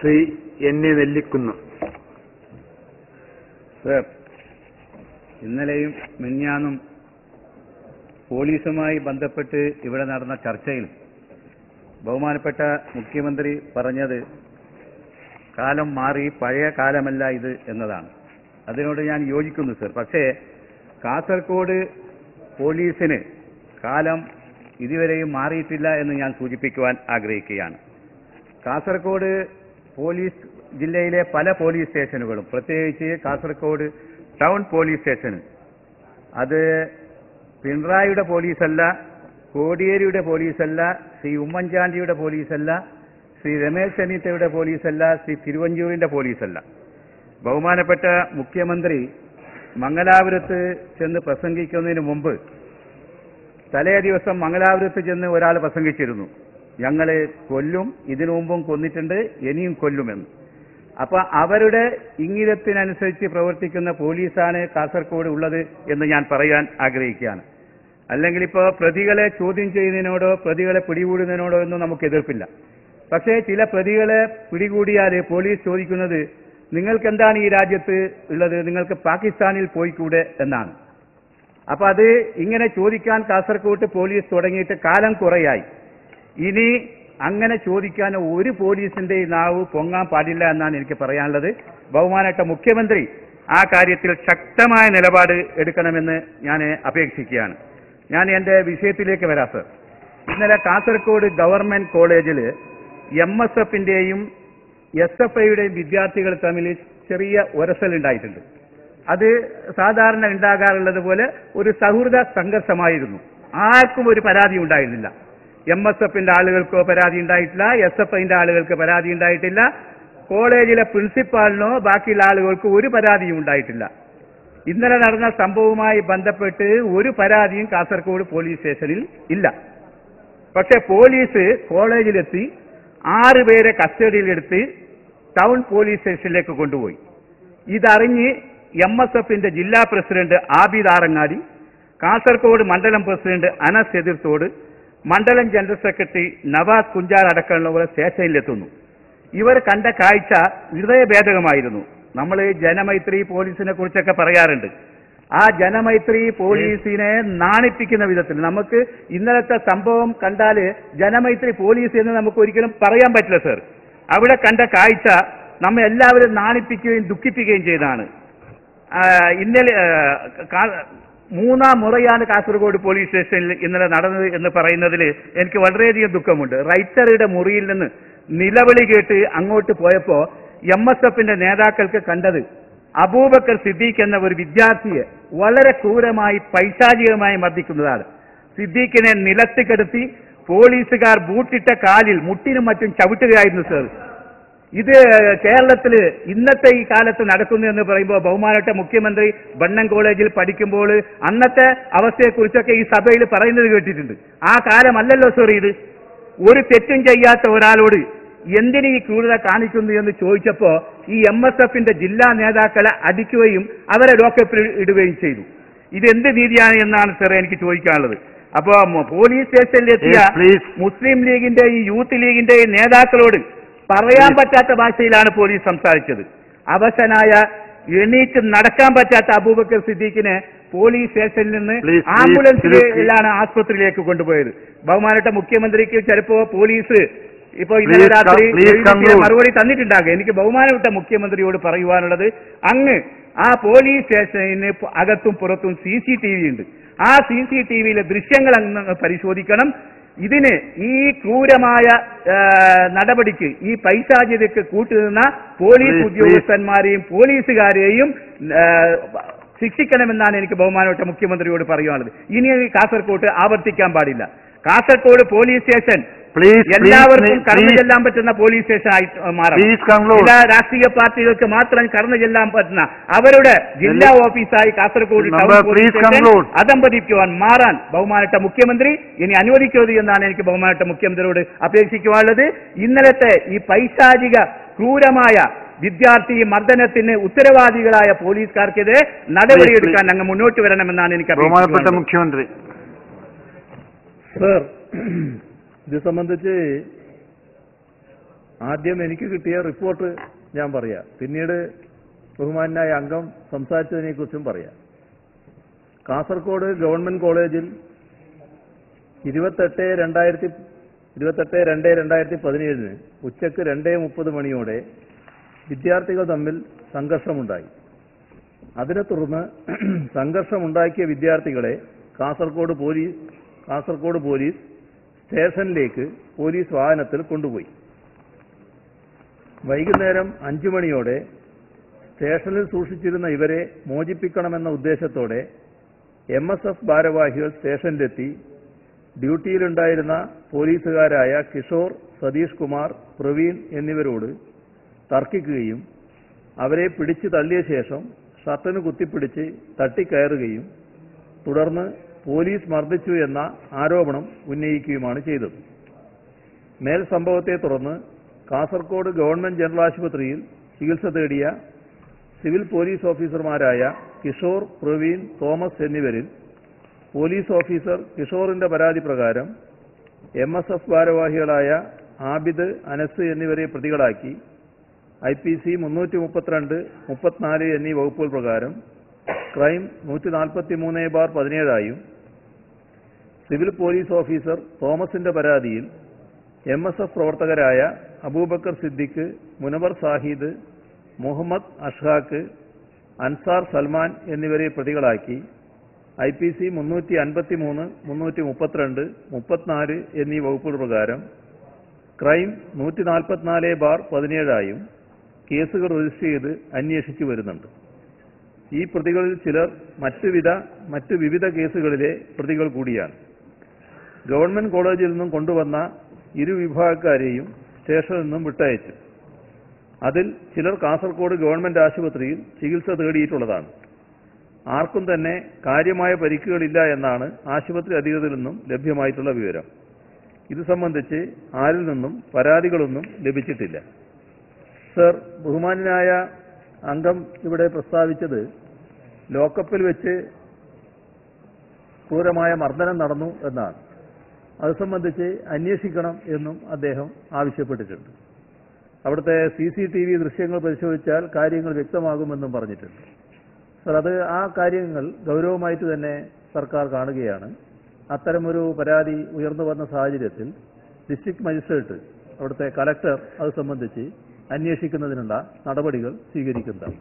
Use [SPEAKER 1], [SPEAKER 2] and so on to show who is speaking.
[SPEAKER 1] ശ്രീ എന്നെ നെല്ലിക്കുന്നു
[SPEAKER 2] സർ ഇന്നലെയും മിന്യാന്നും പോലീസുമായി ബന്ധപ്പെട്ട് ഇവിടെ നടന്ന ചർച്ചയിൽ ബഹുമാനപ്പെട്ട മുഖ്യമന്ത്രി പറഞ്ഞത് കാലം മാറി പഴയ കാലമല്ല ഇത് എന്നതാണ്. അതിനോട് ഞാൻ യോജിക്കുന്നു സർ. പക്ഷേ കാസർഗോഡ് പോലീസിന് കാലം ഇതുവരെയും മാറിയിട്ടില്ല എന്ന് ഞാൻ സൂചിപ്പിക്കുവാൻ ആഗ്രഹിക്കുകയാണ്. കാസർഗോഡ് പോലീസ് ജില്ലയിലെ പല പോലീസ് സ്റ്റേഷനുകളും. പ്രത്യേകിച്ച് കാസർഗോഡ് ടൗൺ പോലീസ് സ്റ്റേഷൻ. അത് പിണറായിയുടെ പോലീസല്ല കോടിയേരിയുടെ പോലീസല്ല ശ്രീ ഉമ്മൻചാണ്ടിയുടെ പോലീസല്ല ശ്രീ രമേശ് ചെന്നിത്തയുടെ പോലീസല്ല ശ്രീ തിരുവഞ്ചൂരിന്റെ പോലീസല്ല. ബഹുമാനപ്പെട്ട മുഖ്യമന്ത്രി മംഗലാപുരത്ത് ചെന്ന് പ്രസംഗിക്കുന്നതിന് മുമ്പ് തലേ ദിവസം മംഗലാപുരത്ത് ചെന്ന് ഒരാൾ പ്രസംഗിച്ചിരുന്നു. ഞങ്ങൾ കൊല്ലും ഇതിനു മുമ്പും കൊന്നിട്ടുണ്ട് ഇനിയും കൊല്ലുമെന്ന്. അപ്പൊ അവരുടെ ഇംഗിതത്തിനനുസരിച്ച് പ്രവർത്തിക്കുന്ന പോലീസാണ് കാസർഗോഡ് ഉള്ളത് എന്ന് ഞാൻ പറയാൻ ആഗ്രഹിക്കുകയാണ്. അല്ലെങ്കിൽ ഇപ്പോൾ പ്രതികളെ ചോദ്യം ചെയ്യുന്നതിനോടോ പ്രതികളെ പിടികൂടുന്നതിനോടോ ഒന്നും നമുക്ക് എതിർപ്പില്ല. പക്ഷേ ചില പ്രതികളെ പിടികൂടിയാൽ പോലീസ് ചോദിക്കുന്നത് നിങ്ങൾക്ക് എന്താണ് ഈ രാജ്യത്ത് ഉള്ളത്? നിങ്ങൾക്ക് പാകിസ്ഥാനിൽ പോയിക്കൂടെ? എന്നാണ്. അപ്പൊ അത് ഇങ്ങനെ ചോദിക്കാൻ കാസർഗോഡ് പോലീസ് തുടങ്ങിയിട്ട് കാലം കുറയായി. ഇനി അങ്ങനെ ചോദിക്കാൻ ഒരു പോലീസിന്റെ നാവ് പൊങ്ങാൻ പാടില്ല എന്നാണ് എനിക്ക് പറയാനുള്ളത്. ബഹുമാനപ്പെട്ട മുഖ്യമന്ത്രി ആ കാര്യത്തിൽ ശക്തമായ നിലപാട് എടുക്കണമെന്ന് ഞാൻ അപേക്ഷിക്കുകയാണ്. ഞാൻ എന്റെ വിഷയത്തിലേക്ക് വരാം സർ. ഇന്നലെ കാസർഗോഡ് ഗവൺമെന്റ് കോളേജിൽ എം എസ് എഫിന്റെയും എസ് എഫ് ഐയുടെയും വിദ്യാർത്ഥികൾ തമ്മിൽ ചെറിയ ഉരസലുണ്ടായിട്ടുണ്ട് അത് സാധാരണ ഉണ്ടാകാറുള്ളത് പോലെ ഒരു സൗഹൃദ സംഘർഷമായിരുന്നു. ആർക്കും ഒരു പരാതി ഉണ്ടായിരുന്നില്ല. എം എസ് എഫിന്റെ ആളുകൾക്കോ പരാതി ഉണ്ടായിട്ടില്ല എസ് എഫ് ഐന്റെ ആളുകൾക്ക് പരാതി ഉണ്ടായിട്ടില്ല. കോളേജിലെ പ്രിൻസിപ്പാളിനോ ബാക്കിയുള്ള ആളുകൾക്കോ ഒരു പരാതിയും ഉണ്ടായിട്ടില്ല. ഇന്നലെ നടന്ന സംഭവവുമായി ബന്ധപ്പെട്ട് ഒരു പരാതിയും കാസർഗോഡ് പോലീസ് സ്റ്റേഷനിൽ ഇല്ല. പക്ഷെ പോലീസ് കോളേജിലെത്തി ആറുപേരെ കസ്റ്റഡിയിലെടുത്ത് ടൗൺ പോലീസ് സ്റ്റേഷനിലേക്ക് കൊണ്ടുപോയി. ഇതറിഞ്ഞ് എം എസ് എഫിന്റെ ജില്ലാ പ്രസിഡന്റ് ആബിദ് ആറങ്ങാടി കാസർഗോഡ് മണ്ഡലം പ്രസിഡന്റ് അനസ് എതിർത്തോട് മണ്ഡലം ജനറൽ സെക്രട്ടറി നവാസ് കുഞ്ചാർ അടക്കമുള്ളവർ സ്റ്റേഷനിലെത്തുന്നു. ഇവർ കണ്ട കാഴ്ച ഹൃദയഭേദകമായിരുന്നു. നമ്മൾ ജനമൈത്രി പോലീസിനെ കുറിച്ചൊക്കെ പറയാറുണ്ട്. ആ ജനമൈത്രി പോലീസിനെ നാണിപ്പിക്കുന്ന വിധത്തിൽ നമുക്ക് ഇന്നലത്തെ സംഭവം കണ്ടാൽ ജനമൈത്രി പോലീസ് എന്ന് നമുക്ക് ഒരിക്കലും പറയാൻ പറ്റില്ല സർ. അവിടെ കണ്ട കാഴ്ച നമ്മെ എല്ലാവരും നാണിപ്പിക്കുകയും ദുഃഖിപ്പിക്കുകയും ചെയ്താണ് ഇന്നലെ മൂന്നാം മുറയാണ് കാസർഗോഡ് പോലീസ് സ്റ്റേഷനിൽ ഇന്നലെ നടന്നത് എന്ന് പറയുന്നതിൽ എനിക്ക് വളരെയധികം ദുഃഖമുണ്ട്. റൈറ്ററുടെ മുറിയിൽ നിന്ന് നിലവിളി കേട്ട് അങ്ങോട്ട് പോയപ്പോ എം എസ് എഫിന്റെ നേതാക്കൾക്ക് കണ്ടത് അബൂബക്കർ സിദ്ദീഖ് എന്ന ഒരു വിദ്യാർത്ഥിയെ വളരെ ക്രൂരമായി പൈശാചികമായി മർദ്ദിക്കുന്നതാണ്. സിദ്ദീഖിനെ നിലത്ത് കിടത്തി പോലീസുകാർ ബൂട്ടിട്ട കാലിൽ മുട്ടിനും മറ്റും ചവിട്ടുകയായിരുന്നു സർ ഇത് കേരളത്തിൽ ഇന്നത്തെ ഈ കാലത്ത് നടക്കുന്നു എന്ന് പറയുമ്പോൾ ബഹുമാനപ്പെട്ട മുഖ്യമന്ത്രി ബണ്ണൻ കോളേജിൽ പഠിക്കുമ്പോൾ അന്നത്തെ അവസ്ഥയെക്കുറിച്ചൊക്കെ ഈ സഭയിൽ പറയുന്നത് കേട്ടിട്ടുണ്ട്. ആ കാലമല്ലല്ലോ സോറി ഇത്. ഒരു തെറ്റും ചെയ്യാത്ത ഒരാളോട് എന്തിന് ഈ ക്രൂരത കാണിക്കുന്നു എന്ന് ചോദിച്ചപ്പോ ഈ എം എസ് എഫിന്റെ ജില്ലാ നേതാക്കളെ അടിക്കുകയും അവരെ ലോക്കപ്പിൽ ഇടുകയും ചെയ്തു. ഇത് എന്ത് നീതിയാണ് എന്നാണ് സാറേ എനിക്ക് ചോദിക്കാനുള്ളത്. അപ്പോ പോലീസ് സ്റ്റേഷനിലെത്തിയ മുസ്ലിം ലീഗിന്റെ ഈ യൂത്ത് ലീഗിന്റെ നേതാക്കളോട് പറയാൻ പറ്റാത്ത ഭാഷയിലാണ് പോലീസ് സംസാരിച്ചത്. അവശനായ എണീറ്റ് നടക്കാൻ പറ്റാത്ത അബൂബക്കർ സിദ്ദീഖിനെ പോലീസ് സ്റ്റേഷനിൽ നിന്ന് ആംബുലൻസിലാണ് ആസ്പത്രിയിലേക്ക് കൊണ്ടുപോയത്. ബഹുമാനപ്പെട്ട മുഖ്യമന്ത്രിക്ക് ചിലപ്പോ പോലീസ് ഇപ്പൊ ഇന്നലെ രാത്രി മറുപടി തന്നിട്ടുണ്ടാകും. എനിക്ക് ബഹുമാനപ്പെട്ട മുഖ്യമന്ത്രിയോട് പറയുവാനുള്ളത് അങ്ങ് ആ പോലീസ് സ്റ്റേഷന് അകത്തും പുറത്തും സി സി ടി വി ഉണ്ട്. ആ സി സി ടി വിയിലെ ദൃശ്യങ്ങൾ അങ്ങ് പരിശോധിക്കണം. ഇതിന് ഈ ക്രൂരമായ നടപടിക്ക് ഈ പൈശാചിതയ്ക്ക് കൂട്ടുനിന്ന പോലീസ് ഉദ്യോഗസ്ഥന്മാരെയും പോലീസുകാരെയും ശിക്ഷിക്കണമെന്നാണ് എനിക്ക് ബഹുമാനപ്പെട്ട മുഖ്യമന്ത്രിയോട് പറയുവാനുള്ളത്. ഇനി കാസർകോട്ട് ആവർത്തിക്കാൻ പാടില്ല. കാസർകോട് പോലീസ് സ്റ്റേഷൻ
[SPEAKER 1] പ്ലീസ്
[SPEAKER 2] എല്ലാവർക്കും കടന്നു ചെല്ലാൻ പറ്റുന്ന പോലീസ് സ്റ്റേഷൻ ആയി മാറണം. ചില രാഷ്ട്രീയ പാർട്ടികൾക്ക് മാത്രം കടന്നു ചെല്ലാൻ പറ്റുന്ന അവരുടെ ജില്ലാ ഓഫീസായി കാസർഗോഡ് അതമ്പതിക്കുവാൻ മാറാൻ ബഹുമാനപ്പെട്ട മുഖ്യമന്ത്രി ഇനി അനുവദിക്കരുത് എന്നാണ് എനിക്ക് ബഹുമാനപ്പെട്ട മുഖ്യമന്ത്രിയോട് അപേക്ഷിക്കുവാനുള്ളത് ഇന്നലത്തെ ഈ പൈശാചിക ക്രൂരമായ വിദ്യാർത്ഥി മർദ്ദനത്തിന് ഉത്തരവാദികളായ പോലീസുകാർക്കെതിരെ നടപടിയെടുക്കാൻ അങ്ങ് മുന്നോട്ട് വരണമെന്നാണ് എനിക്ക്
[SPEAKER 1] ബഹുമാനപ്പെട്ട മുഖ്യമന്ത്രി.
[SPEAKER 3] സർ ഇത് സംബന്ധിച്ച് ആദ്യം എനിക്ക് കിട്ടിയ റിപ്പോർട്ട് ഞാൻ പറയാം. പിന്നീട് ബഹുമാനായ അംഗം സംസാരിച്ചതിനെ കുറിച്ചും പറയാം. കാസർഗോഡ് ഗവൺമെന്റ് കോളേജിൽ ഇരുപത്തെട്ട് രണ്ടായിരത്തി ഇരുപത്തെട്ട് രണ്ട് രണ്ടായിരത്തി പതിനേഴിന് ഉച്ചയ്ക്ക് രണ്ടേ മുപ്പത് മണിയോടെ വിദ്യാർത്ഥികൾ തമ്മിൽ സംഘർഷമുണ്ടായി. അതിനെ തുടർന്ന് സംഘർഷമുണ്ടാക്കിയ വിദ്യാർത്ഥികളെ കാസർഗോഡ് പോലീസ് കാസർഗോഡ് പോലീസ് സ്റ്റേഷനിലേക്ക് പോലീസ് വാഹനത്തിൽ കൊണ്ടുപോയി. വൈകുന്നേരം അഞ്ചു മണിയോടെ സ്റ്റേഷനിൽ സൂക്ഷിച്ചിരുന്ന ഇവരെ മോചിപ്പിക്കണമെന്ന ഉദ്ദേശത്തോടെ എം എസ് എഫ് ഭാരവാഹികൾ സ്റ്റേഷനിലെത്തി. ഡ്യൂട്ടിയിലുണ്ടായിരുന്ന പോലീസുകാരായ കിഷോർ സതീഷ് കുമാർ പ്രവീൺ എന്നിവരോട് തർക്കിക്കുകയും അവരെ പിടിച്ചു തള്ളിയ ശേഷം ഷർട്ടിന് കുത്തിപ്പിടിച്ച് തട്ടിക്കയറുകയും തുടർന്ന് പോലീസ് മർദ്ദിച്ചു എന്ന ആരോപണം ഉന്നയിക്കുകയുമാണ് ചെയ്തത്. മേൽ സംഭവത്തെ തുടർന്ന് കാസർകോട് ഗവൺമെന്റ് ജനറൽ ആശുപത്രിയിൽ ചികിത്സ തേടിയ സിവിൽ പോലീസ് ഓഫീസർമാരായ കിഷോർ പ്രവീൺ തോമസ് എന്നിവരിൽ പോലീസ് ഓഫീസർ കിഷോറിന്റെ പരാതി പ്രകാരം എം എസ് എഫ് ഭാരവാഹികളായ ആബിദ് അനസ് എന്നിവരെ പ്രതികളാക്കി. ഐ പി സി മുന്നൂറ്റി മുപ്പത്തിരണ്ട് മുപ്പത്തിനാല് എന്നീ വകുപ്പുകൾ പ്രകാരം ക്രൈം നൂറ്റി നാൽപ്പത്തി മൂന്ന് ബാർ പതിനേഴായും സിവിൽ പോലീസ് ഓഫീസർ തോമസിന്റെ പരാതിയിൽ എം എസ് എഫ് പ്രവർത്തകരായ അബൂബക്കർ സിദ്ദിഖ് മുനവർ സാഹിദ് മുഹമ്മദ് അഷ്ഹാഖ് അൻസാർ സൽമാൻ എന്നിവരെ പ്രതികളാക്കി. ഐ പി സി മുന്നൂറ്റി അൻപത്തി മൂന്ന് മുന്നൂറ്റി മുപ്പത്തിരണ്ട് മുപ്പത്തിനാല് എന്നീ വകുപ്പുകൾ പ്രകാരം ക്രൈം നൂറ്റി നാൽപ്പത്തിനാല് ബാർ പതിനേഴായും കേസുകൾ രജിസ്റ്റർ ചെയ്ത് അന്വേഷിച്ചു വരുന്നുണ്ട്. ഈ പ്രതികളിൽ ചിലർ മറ്റുവിധ മറ്റു വിവിധ കേസുകളിലെ പ്രതികൾ കൂടിയാണ്. ഗവൺമെന്റ് കോളേജിൽ നിന്നും കൊണ്ടുവന്ന ഇരു വിഭാഗക്കാരെയും സ്റ്റേഷനിൽ നിന്നും വിട്ടയച്ചു. അതിൽ ചിലർ കാസർഗോഡ് ഗവൺമെന്റ് ആശുപത്രിയിൽ ചികിത്സ തേടിയിട്ടുള്ളതാണ്. ആർക്കും തന്നെ കാര്യമായ പരിക്കുകളില്ല എന്നാണ് ആശുപത്രി അധികൃതരിൽ നിന്നും ലഭ്യമായിട്ടുള്ള വിവരം. ഇത് സംബന്ധിച്ച് ആരിൽ നിന്നും പരാതികളൊന്നും ലഭിച്ചിട്ടില്ല. സർ ബഹുമാനായ അംഗം ഇവിടെ പ്രസ്താവിച്ചത് ലോക്കപ്പിൽ വെച്ച് ക്രൂരമായ മർദ്ദനം നടന്നു എന്നാണ്. അത് സംബന്ധിച്ച് അന്വേഷിക്കണം എന്നും അദ്ദേഹം ആവശ്യപ്പെട്ടിട്ടുണ്ട്. അവിടുത്തെ സി സി ടി വി ദൃശ്യങ്ങൾ പരിശോധിച്ചാൽ കാര്യങ്ങൾ വ്യക്തമാകുമെന്നും പറഞ്ഞിട്ടുണ്ട്. സർ അത് ആ കാര്യങ്ങൾ ഗൗരവമായിട്ട് തന്നെ സർക്കാർ കാണുകയാണ്. അത്തരമൊരു പരാതി ഉയർന്നു വന്ന സാഹചര്യത്തിൽ ഡിസ്ട്രിക്ട് മജിസ്ട്രേറ്റ് അവിടുത്തെ കലക്ടർ അത് സംബന്ധിച്ച് അന്വേഷിക്കുന്നതിനുള്ള നടപടികൾ സ്വീകരിക്കുന്നതാണ്